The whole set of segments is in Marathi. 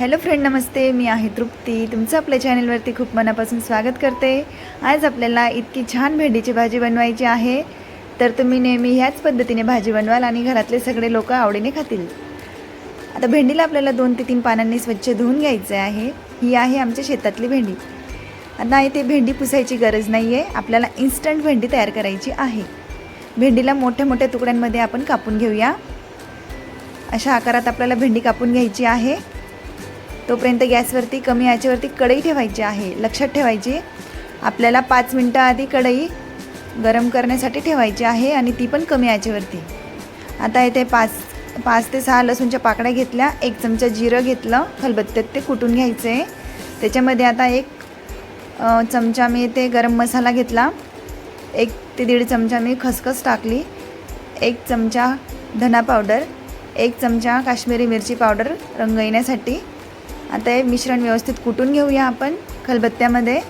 हॅलो फ्रेंड नमस्ते. मी आहे तृप्ती. तुमचं आपल्या चॅनलवरती खूप मनापासून स्वागत करते. आज आपल्याला इतकी छान भेंडीची भाजी बनवायची आहे. तर तुम्ही नेहमी ह्याच पद्धतीने भाजी बनवाल आणि घरातले सगळे लोक आवडीने खातील. आता भेंडीला आपल्याला दोन ते तीन पानांनी स्वच्छ धुवून घ्यायचं आहे. ही आहे आमच्या शेतातली भेंडी. आता इथे भेंडी पुसायची गरज नाही आहे आपल्याला इन्स्टंट भेंडी तयार करायची आहे. भेंडीला मोठ्या मोठ्या तुकड्यांमध्ये आपण कापून घेऊया. अशा आकारात आपल्याला भेंडी कापून घ्यायची आहे. तोपर्यंत गॅसवरती कमी आचेवरती कढई ठेवायची आहे. लक्षात ठेवायची. आपल्याला पाच मिनटं आधी कढई गरम करण्यासाठी ठेवायची आहे आणि ती पण कमी आचेवरती. आता इथे पाच पाच ते सहा लसूणच्या पाकड्या घेतल्या. एक चमचा जिरं घेतलं. खलबत्त्यात ते कुटून घ्यायचं. आहे त्याच्यामध्ये आता एक चमचा मी ते गरम मसाला घेतला. एक ते दीड चमचा मी खसखस टाकली. एक चमचा धना पावडर. एक चमचा काश्मीरी मिरची पावडर रंग येण्यासाठी आता हे मिश्रण व्यवस्थित कुटून घेऊया आपण खलबत्त्यामध्ये.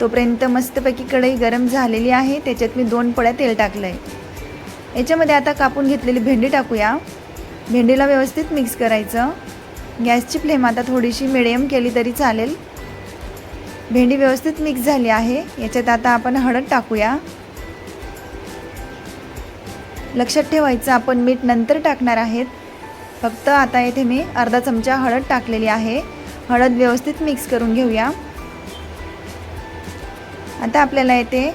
तोपर्यंत मस्तपैकी कढई गरम झालेली आहे. त्याच्यात मी दोन पळ्या तेल टाकलं आहे याच्यामध्ये आता कापून घेतलेली भेंडी टाकूया. भेंडीला व्यवस्थित मिक्स करायचं. गॅसची फ्लेम आता थोडीशी मिडियम केली तरी चालेल. भेंडी व्यवस्थित मिक्स झाली आहे. याच्यात आता आपण हळद टाकूया. लक्षात ठेवायचं आपण मीठ नंतर टाकणार आहेत. फक्त आता येथे मी अर्धा चमचा हळद टाकलेली आहे. हळद व्यवस्थित मिक्स करून घेऊया. आता आपल्याला येथे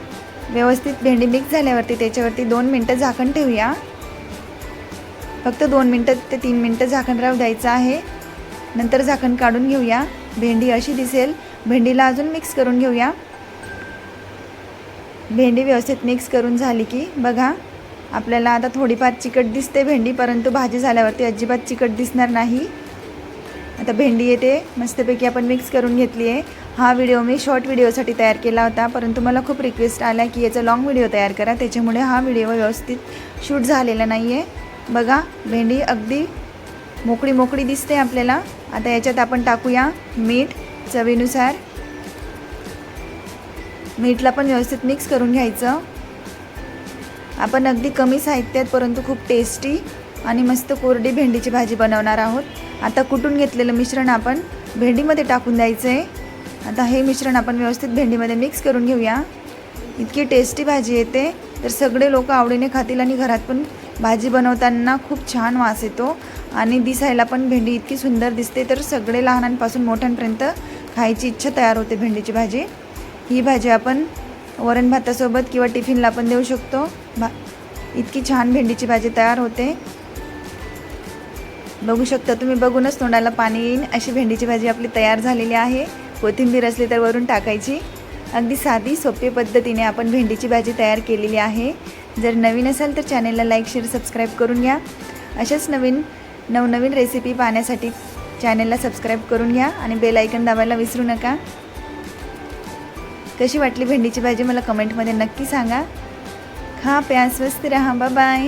व्यवस्थित भेंडी मिक्स झाल्यावरती त्याच्यावरती दोन मिनटं झाकण ठेवूया. फक्त दोन मिनटं ते तीन मिनटं झाकण राहू द्यायचं आहे. नंतर झाकण काढून घेऊया. भेंडी अशी दिसेल. भेंडीला अजून मिक्स करून घेऊया. भेंडी व्यवस्थित मिक्स करून झाली की बघा. आपल्याला आता थोडीफार चिकट दिसते भेंडी परंतु भाजी झाल्यावरती अजिबात चिकट दिसणार नाही. आता भेंडी येते मस्तपैकी आपण मिक्स करून घेतली आहे. हा व्हिडिओ मी शॉर्ट व्हिडिओसाठी तयार केला होता परंतु मला खूप रिक्वेस्ट आल्या की याचा लाँग व्हिडिओ तयार करा. त्याच्यामुळे हा व्हिडिओ व्यवस्थित शूट झालेला नाही आहे बघा भेंडी अगदी मोकळी मोकळी दिसते आपल्याला. आता याच्यात आपण टाकूया मीठ चवीनुसार. मीठला पण व्यवस्थित मिक्स करून घ्यायचं. आपण अगदी कमी साहित्यात परंतु खूप टेस्टी आणि मस्त कोरडी भेंडीची भाजी बनवणार आहोत. आता कुटून घेतलेलं मिश्रण आपण भेंडीमध्ये टाकून द्यायचं आहे आता हे मिश्रण आपण व्यवस्थित भेंडीमध्ये मिक्स करून घेऊया. इतकी टेस्टी भाजी येते तर सगळे लोक आवडीने खातील आणि घरात पण भाजी बनवताना खूप छान वास येतो. आणि दिसायला पण भेंडी इतकी सुंदर दिसते तर सगळे लहानांपासून मोठ्यांपर्यंत खायची इच्छा तयार होते भेंडीची भाजी. ही भाजी आपण वरण भातासोबत किंवा टिफिनला पण देऊ शकतो. भा इतकी छान भेंडीची भाजी तयार होते. बघू शकता तुम्ही बघूनच तोंडाला पाणी येईन अशी भेंडीची भाजी आपली तयार झालेली आहे. कोथिंबीर असली तर वरून टाकायची. अगदी साधी सोपी पद्धतीने आपण भेंडीची भाजी तयार केलेली आहे. जर नवीन असाल तर चॅनेलला लाईक शेअर सबस्क्राईब करून घ्या. अशाच नवीन नवनवीन रेसिपी पाहण्यासाठी चॅनेलला सबस्क्राईब करून घ्या आणि बेल आयकन दाबायला विसरू नका. कशी वाटली भेंडीची भाजी मला कमेंटमध्ये नक्की सांगा. खा प्या स्वस्त राहा बाय